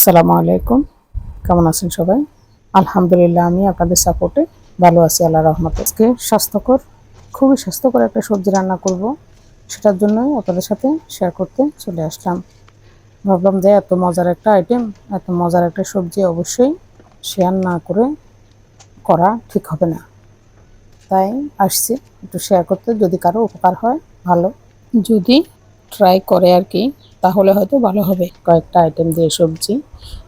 আসসালামু আলাইকুম। কেমন আছেন সবাই? আলহামদুলিল্লাহ, আমি আপনাদের সাপোর্টে ভালো আছি। আল্লাহ রহমত। আজকে স্বাস্থ্যকর, খুবই স্বাস্থ্যকর একটা সবজি রান্না করব। সেটার জন্যই আপনাদের সাথে শেয়ার করতে চলে আসলাম। ভাবলাম যে এত মজার একটা আইটেম এত মজার একটা সবজি অবশ্যই শেয়ার না করে করা ঠিক হবে না। তাই আসছি একটু শেয়ার করতে। যদি কারও উপকার হয়, ভালো। যদি ট্রাই করে আর কি তাহলে হয়তো ভালো হবে কয়েকটা আইটেম দিয়ে সবজি।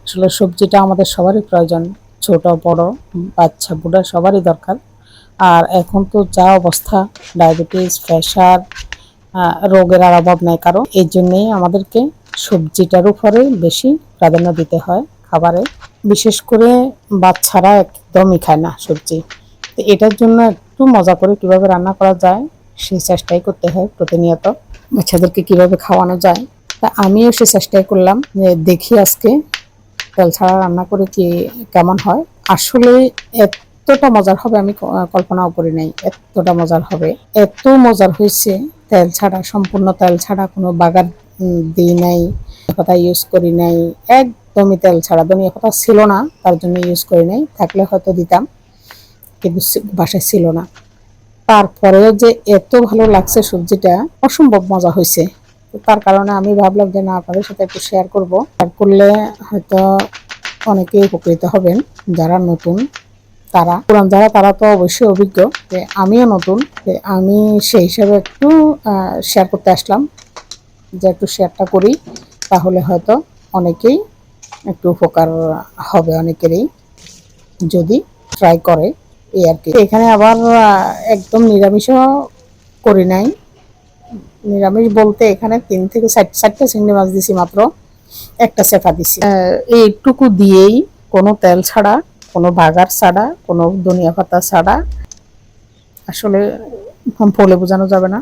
আসলে সবজিটা আমাদের সবারই প্রয়োজন, ছোট, বড়, বাচ্চা, বুড়া সবারই দরকার। আর এখন তো যা অবস্থা ডায়াবেটিস প্রেশার রোগের আর অভাব নেই কারণ এই জন্যেই আমাদেরকে সবজিটার উপরে বেশি প্রাধান্য দিতে হয় খাবারে। বিশেষ করে বাচ্চারা একদমই খায় না সবজি। তো এটার জন্য একটু মজা করে কীভাবে রান্না করা যায়, সেই চেষ্টাই করতে হয় প্রতিনিয়ত। বাচ্চাদেরকে কীভাবে খাওয়ানো যায় তা আমিও সে চেষ্টাই করলাম যে দেখি আজকে তেল ছাড়া রান্না করে কি কেমন হয়। আসলে এতটা মজার হবে আমি কল্পনাও করি নাই, এতটা মজার হবে। এত মজার হয়েছে তেল ছাড়া, সম্পূর্ণ তেল ছাড়া কোনো বাগার দিই নাই, কথা ইউজ করি নাই, একদমই তেল ছাড়া। ধনিয়া পাতা ছিল না, তার জন্য ইউজ করি নাই, থাকলে হয়তো দিতাম, কিন্তু বাসায় ছিল না। তারপরেও যে এত ভালো লাগছে সবজিটা, অসম্ভব মজা হয়েছে। তো তার কারণে আমি ভাবলাম যে না, আপনাদের সাথে একটু শেয়ার করব। শেয়ার করলে হয়তো অনেকেই উপকৃত হবেন, যারা নতুন, তারা। পুরান যারা, তারা তো অবশ্যই অভিজ্ঞ যে আমিও নতুন আমি সেই হিসাবে একটু শেয়ার করতে আসলাম। যে একটু শেয়ারটা করি, তাহলে হয়তো অনেকেই একটু উপকার হবে অনেকেরই, যদি ট্রাই করে। এই আর কি। এখানে আবার একদম নিরামিষও করি নাই। নিরামিষ বলতে এখানে তিন থেকে চার- চারটা চিংড়ি মাছ দিছি মাত্র। একটা চেপা দিছি। এইটুকু দিয়েই কোনো তেল ছাড়া, কোনো বাগার ছাড়া, কোনো ধনিয়া পাতা ছাড়া আসলে বলে বোঝানো যাবে না।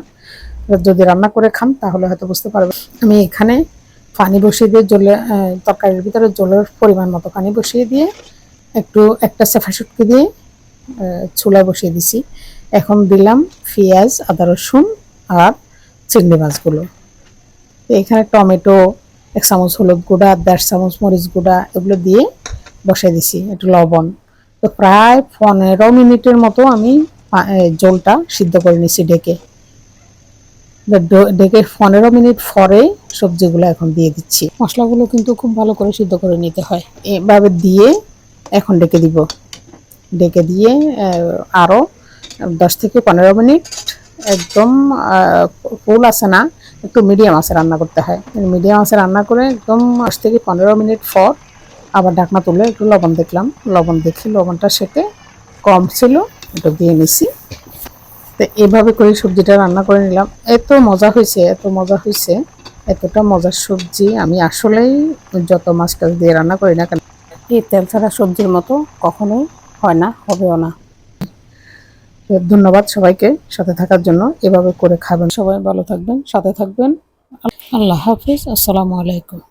যদি রান্না করে খান, তাহলে হয়তো বুঝতে পারবে আমি এখানে পানি বসিয়ে দিয়ে জলে তরকারির ভিতরে জলের পরিমাণ মতো পানি বসিয়ে দিয়ে একটু একটা সেফা শুটকি দিয়ে চুলায় বসিয়ে দিছি। এখন দিলাম পেঁয়াজ, আদা রসুন আর চিংড়ি মাছগুলো। এখানে টমেটো, এক চামচ হলুদ গুঁড়া, দেড় চামচ মরিচ গুঁড়া এগুলো দিয়ে বসাই দিছি, একটু লবণ। তো প্রায় পনেরো মিনিটের মতো আমি জলটা সিদ্ধ করে নিছি ডেকে ডেকে পনেরো মিনিট পরে সবজিগুলো এখন দিয়ে দিচ্ছি। মশলাগুলো কিন্তু খুব ভালো করে সিদ্ধ করে নিতে হয়। এভাবে দিয়ে এখন ডেকে দিব। ডেকে দিয়ে আরও দশ থেকে পনেরো মিনিট একদম ফুল আছে না, একটু মিডিয়াম আছে রান্না করতে হয়। মিডিয়াম আছে রান্না করে একদম দশ থেকে পনেরো মিনিট পর আবার ঢাকনা তুলে একটু লবণ দেখলাম। লবণ দেখি লবণটা সেটে কম ছিল, একটু দিয়ে নিছি। তো এভাবে করে সবজিটা রান্না করে নিলাম। এত মজা হয়েছে, এত মজা হয়েছে, এতটা মজার সবজি আমি আসলেই যত মাছ টাছ দিয়ে রান্না করি না কেন, এই তেল ছাড়া সবজির মতো কখনোই হয় না, হবেও না। ধন্যবাদ সবাইকে সাথে থাকার জন্য। এভাবে করে খাবেন। সবাই ভালো থাকবেন, সাথে থাকবেন। আল্লাহ হাফিজ, আসসালামু আলাইকুম।